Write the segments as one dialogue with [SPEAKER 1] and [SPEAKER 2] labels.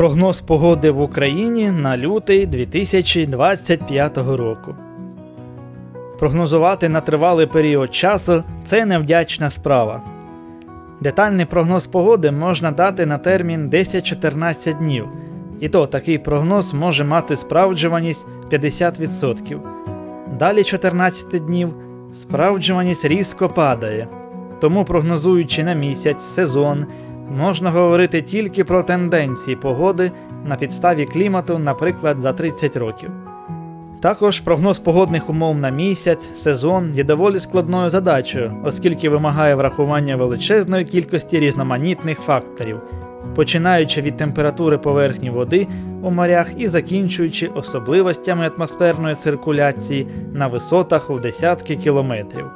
[SPEAKER 1] Прогноз погоди в Україні на лютий 2025 року. Прогнозувати на тривалий період часу це невдячна справа. Детальний прогноз погоди можна дати на термін 10-14 днів, і то такий прогноз може мати справджуваність 50%. Далі 14 днів справджуваність різко падає. Тому прогнозуючи на місяць, сезон, можна говорити тільки про тенденції погоди на підставі клімату, наприклад, за 30 років. Також прогноз погодних умов на місяць, сезон є доволі складною задачею, оскільки вимагає врахування величезної кількості різноманітних факторів, починаючи від температури поверхні води у морях і закінчуючи особливостями атмосферної циркуляції на висотах у десятки кілометрів.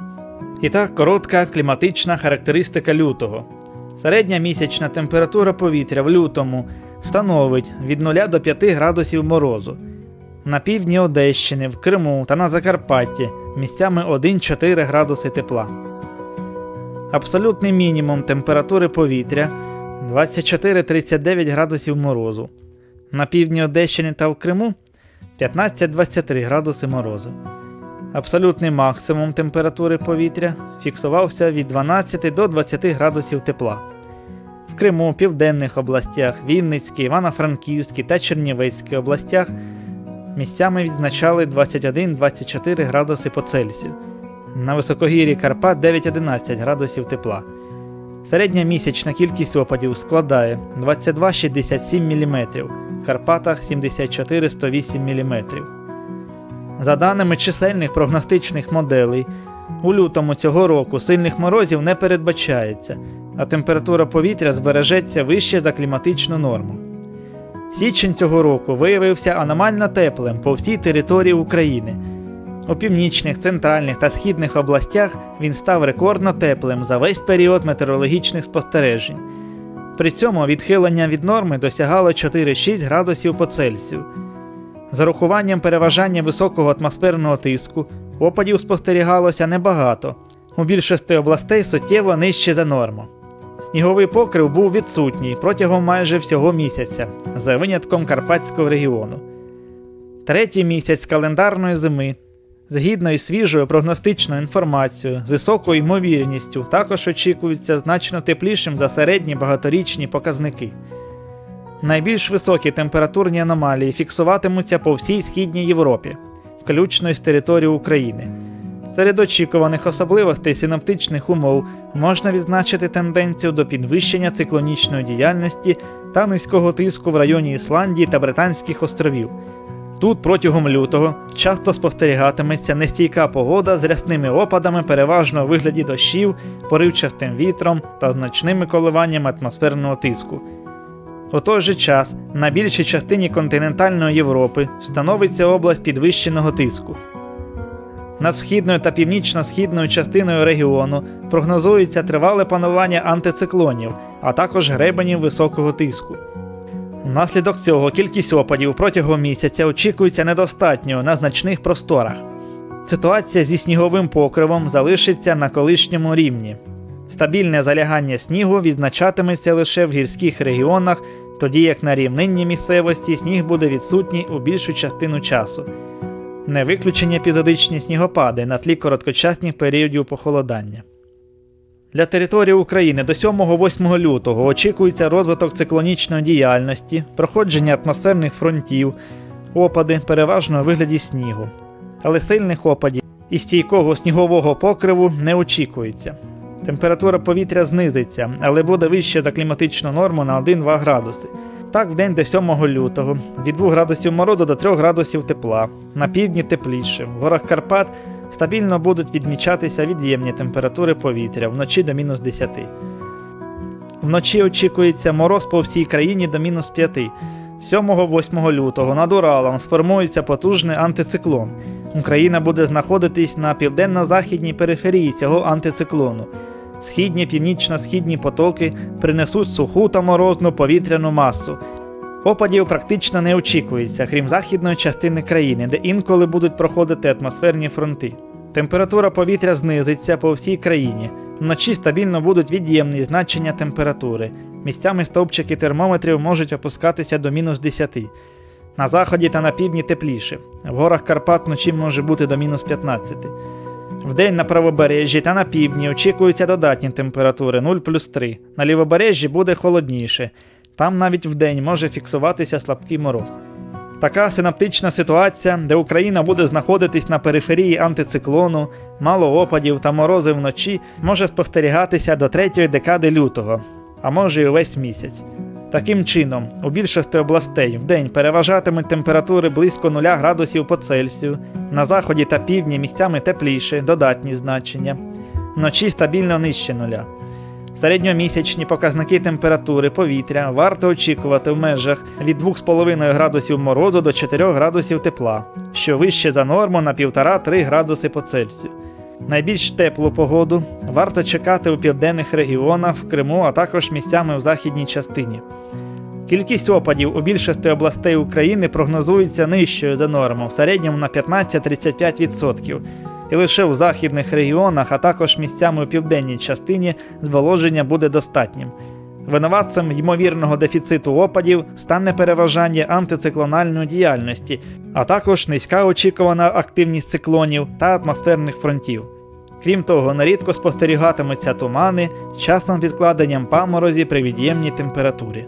[SPEAKER 1] І так коротка кліматична характеристика лютого. Середня місячна температура повітря в лютому становить від 0 до 5 градусів морозу. На півдні Одещини, в Криму та на Закарпатті місцями 1-4 градуси тепла. Абсолютний мінімум температури повітря 24-39 градусів морозу. На півдні Одещини та в Криму 15-23 градуси морозу. Абсолютний максимум температури повітря фіксувався від 12 до 20 градусів тепла. В Криму, південних областях, Вінницькій, Івано-Франківській та Чернівецькій областях місцями відзначали 21-24 градуси по Цельсію. На високогір'ї Карпат 9-11 градусів тепла. Середня місячна кількість опадів складає 22-67 мм, в Карпатах 74-108 мм. За даними чисельних прогностичних моделей, у лютому цього року сильних морозів не передбачається, а температура повітря збережеться вище за кліматичну норму. Січень цього року виявився аномально теплим по всій території України. У північних, центральних та східних областях він став рекордно теплим за весь період метеорологічних спостережень. При цьому відхилення від норми досягало 4-6 градусів по Цельсію. З урахуванням переважання високого атмосферного тиску опадів спостерігалося небагато, у більшості областей суттєво нижче за норму. Сніговий покрив був відсутній протягом майже всього місяця, за винятком Карпатського регіону. Третій місяць календарної зими, згідно із свіжою прогностичною інформацією, з високою ймовірністю, також очікується значно теплішим за середні багаторічні показники. Найбільш високі температурні аномалії фіксуватимуться по всій східній Європі, включно із території України. Серед очікуваних особливостей синоптичних умов можна відзначити тенденцію до підвищення циклонічної діяльності та низького тиску в районі Ісландії та Британських островів. Тут протягом лютого часто спостерігатиметься нестійка погода з рясними опадами, переважно у вигляді дощів, поривчастим вітром та значними коливаннями атмосферного тиску. У той же час на більшій частині континентальної Європи становиться область підвищеного тиску. Над східною та північно-східною частиною регіону прогнозується тривале панування антициклонів, а також гребенів високого тиску. Внаслідок цього кількість опадів протягом місяця очікується недостатньою на значних просторах. Ситуація зі сніговим покривом залишиться на колишньому рівні. Стабільне залягання снігу відзначатиметься лише в гірських регіонах, тоді як на рівнинній місцевості сніг буде відсутній у більшу частину часу. Не виключені епізодичні снігопади на тлі короткочасних періодів похолодання. Для території України до 7-8 лютого очікується розвиток циклонічної діяльності, проходження атмосферних фронтів, опади переважно у вигляді снігу. Але сильних опадів і стійкого снігового покриву не очікується. Температура повітря знизиться, але буде вище за кліматичну норму на 1-2 градуси. Так, в день до 7 лютого від 2 градусів морозу до 3 градусів тепла, на півдні тепліше, в горах Карпат стабільно будуть відмічатися від'ємні температури повітря вночі до мінус 10. Вночі очікується мороз по всій країні до мінус 5. 7-8 лютого над Уралом сформується потужний антициклон. Україна буде знаходитись на південно-західній периферії цього антициклону. Східні північно-східні потоки принесуть суху та морозну повітряну масу. Опадів практично не очікується, крім західної частини країни, де інколи будуть проходити атмосферні фронти. Температура повітря знизиться по всій країні. Вночі стабільно будуть від'ємні значення температури Місцями стовпчики термометрів можуть опускатися до мінус 10. На заході та на півдні тепліше. В горах Карпат вночі може бути до мінус 15. Вдень на правобережжі та на півдні очікуються додатні температури 0 плюс 3. На лівобережжі буде холодніше. Там навіть вдень може фіксуватися слабкий мороз. Така синаптична ситуація, де Україна буде знаходитись на периферії антициклону, мало опадів та морози вночі, може спостерігатися до третьої декади лютого, а може й увесь місяць. Таким чином, у більшості областей вдень переважатимуть температури близько 0 градусів по Цельсію, на заході та півдні місцями тепліше, додатні значення, вночі стабільно нижче нуля. Середньомісячні показники температури повітря варто очікувати в межах від 2,5 градусів морозу до 4 градусів тепла, що вище за норму на 1,5-3 градуси по Цельсію. Найбільш теплу погоду варто чекати у південних регіонах, в Криму, а також місцями в західній частині. Кількість опадів у більшості областей України прогнозується нижчою за норму, в середньому на 15-35%, і лише у західних регіонах, а також місцями у південній частині зволоження буде достатнім. Винуватцем ймовірного дефіциту опадів стане переважання антициклональної діяльності, а також низька очікувана активність циклонів та атмосферних фронтів. Крім того, нерідко спостерігатимуться тумани з часом відкладенням паморозі при від'ємній температурі.